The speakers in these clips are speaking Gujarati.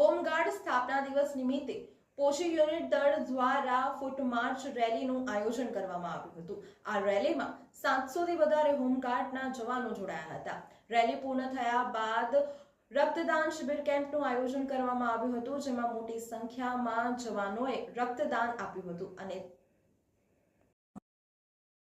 હોમગાર્ડ સ્થાપના દિવસ નિમિત્તે પોષી યુનિટ દળ દ્વારા ફૂટ માર્ચ રેલીનું આયોજન કરવામાં આવ્યું હતું. આ રેલીમાં સાતસોથી વધારે હોમગાર્ડના જવાનો જોડાયા હતા. રેલી પૂર્ણ થયા બાદ રક્તદાન શિબિર કેમ્પનું આયોજન કરવામાં આવ્યું હતું, જેમાં મોટી સંખ્યામાં જવાનોએ રક્તદાન આપ્યું હતું અને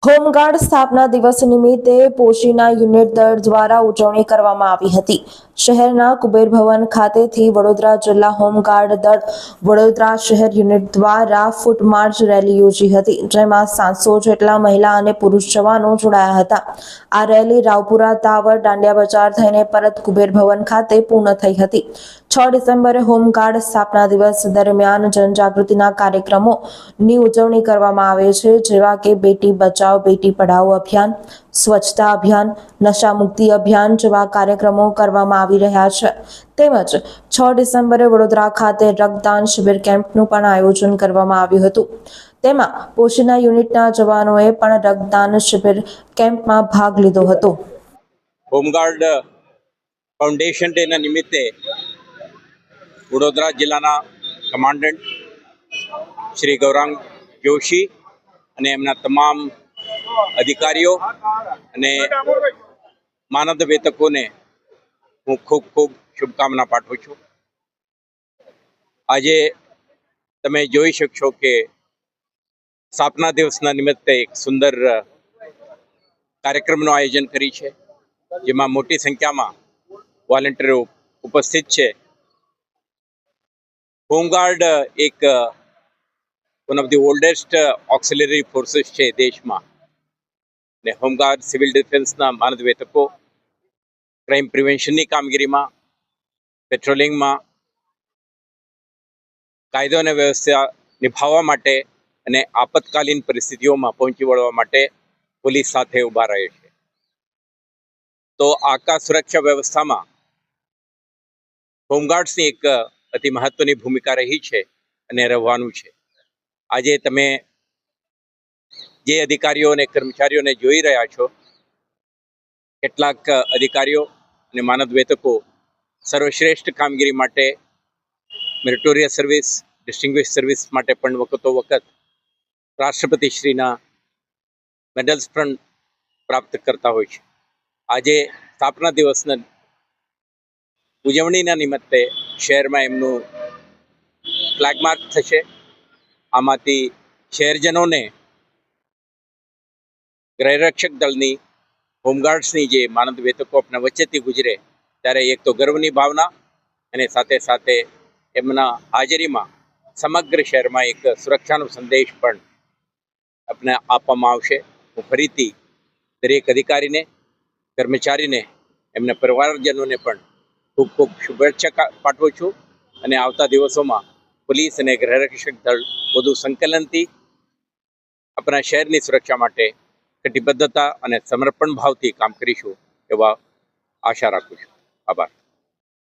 હોમગાર્ડ સ્થાપના દિવસ નિમિત્તે પોશીના યુનિટ દળ દ્વારા ઉજવણી કરવામાં આવી હતી. શહેરના કુબેર ભવન ખાતેથી વડોદરા જિલ્લા હોમગાર્ડ દળ વડોદરા શહેર યુનિટ દ્વારા ફૂટ માર્ચ રેલી યોજી હતી, જેમાં સાતસો જેટલા મહિલા અને પુરુષ જવાનો જોડાયા હતા. આ રેલી રાવપુરા તાવર દાંડિયા બજાર થઈને પરત કુબેર ભવન ખાતે પૂર્ણ થઈ હતી. છ ડિસેમ્બરે હોમગાર્ડ સ્થાપના દિવસ દરમિયાન જનજાગૃતિના કાર્યક્રમોની ઉજવણી કરવામાં આવે છે, જેવા કે બેટી બચાવ, બેટી પઢાઓ અભિયાન, સ્વચ્છતા અભિયાન, નશા મુક્તિ અભિયાન જેવા કાર્યક્રમો કરવામાં આવી રહ્યા છે. તેમજ છ ડિસેમ્બરે વડોદરા ખાતે રક્તદાન શિબિર કેમ્પનું પણ આયોજન કરવામાં આવ્યું હતું. તેમાં પોશીના યુનિટના જવાનોએ પણ રક્તદાન શિબિર કેમ્પમાં ભાગ લીધો હતો. હોમગાર્ડ ફાઉન્ડેશન ડેના નિમિત્તે વડોદરા જિલ્લાના કમાન્ડન્ટ શ્રી ગૌરાંગ જોશી અને એમના તમામ અધિકારીઓ અને માનદ વેતકોને હું ખૂબ ખૂબ શુભકામના પાઠવું છું. આજે તમે જોઈ શકશો કે સ્થાપના દિવસના નિમિત્તે એક સુંદર કાર્યક્રમનું આયોજન કરી છે, જેમાં મોટી સંખ્યામાં વોલેન્ટિયરો ઉપસ્થિત છે. હોમગાર્ડ એક one of the oldest auxiliary forces છે દેશમાં. ને હોમગાર્ડ સિવિલ ડિફેન્સના માનદ વેતકો ક્રાઇમ પ્રિવેન્શનની કામગીરીમાં પેટ્રોલિંગમાં કાયદો અને વ્યવસ્થા નિભાવવા માટે અને આપતકાલીન પરિસ્થિતિઓમાં પહોંચી વળવા માટે પોલીસ સાથે ઊભા રહે છે. તો આકાશ સુરક્ષા વ્યવસ્થામાં હોમગાર્ડ્સની એક અતિ મહત્વની ભૂમિકા રહી છે અને રહેવાનું છે. આજે તમે જે અધિકારીઓ અને કર્મચારીઓને જોઈ રહ્યા છો, કેટલાક અધિકારીઓ અને માનદ સર્વશ્રેષ્ઠ કામગીરી માટે મેરિટોરિયસ સર્વિસ ડિસ્ટિંગ્વિશ સર્વિસ માટે પણ વખતો વખત રાષ્ટ્રપતિશ્રીના મેડલ્સ પણ પ્રાપ્ત કરતા હોય છે. આજે સ્થાપના દિવસના ઉજવણીના નિમિત્તે શહેરમાં એમનું ફ્લેગ થશે. આમાંથી શહેરજનોને ગૃહરક્ષક દળની, હોમગાર્ડ્સની જે માનદ વેતકો આપણા વચ્ચેથી ગુજરે, ત્યારે એક તો ગર્વની ભાવના અને સાથે સાથે એમના હાજરીમાં સમગ્ર શહેરમાં એક સુરક્ષાનો સંદેશ પણ આપણે આપવામાં આવશે. હું ફરીથી દરેક અધિકારીને, કર્મચારીને, એમના પરિવારજનોને પણ ખૂબ ખૂબ શુભેચ્છા પાઠવું છું. અને આવતા દિવસોમાં પોલીસ અને ગૃહરક્ષક દળ વધુ સંકલનથી આપણા શહેરની સુરક્ષા માટે કટિબદ્ધતા અને સમર્પણ ભાવથી કામ કરીશું એવા આશા રાખું છું. આભાર.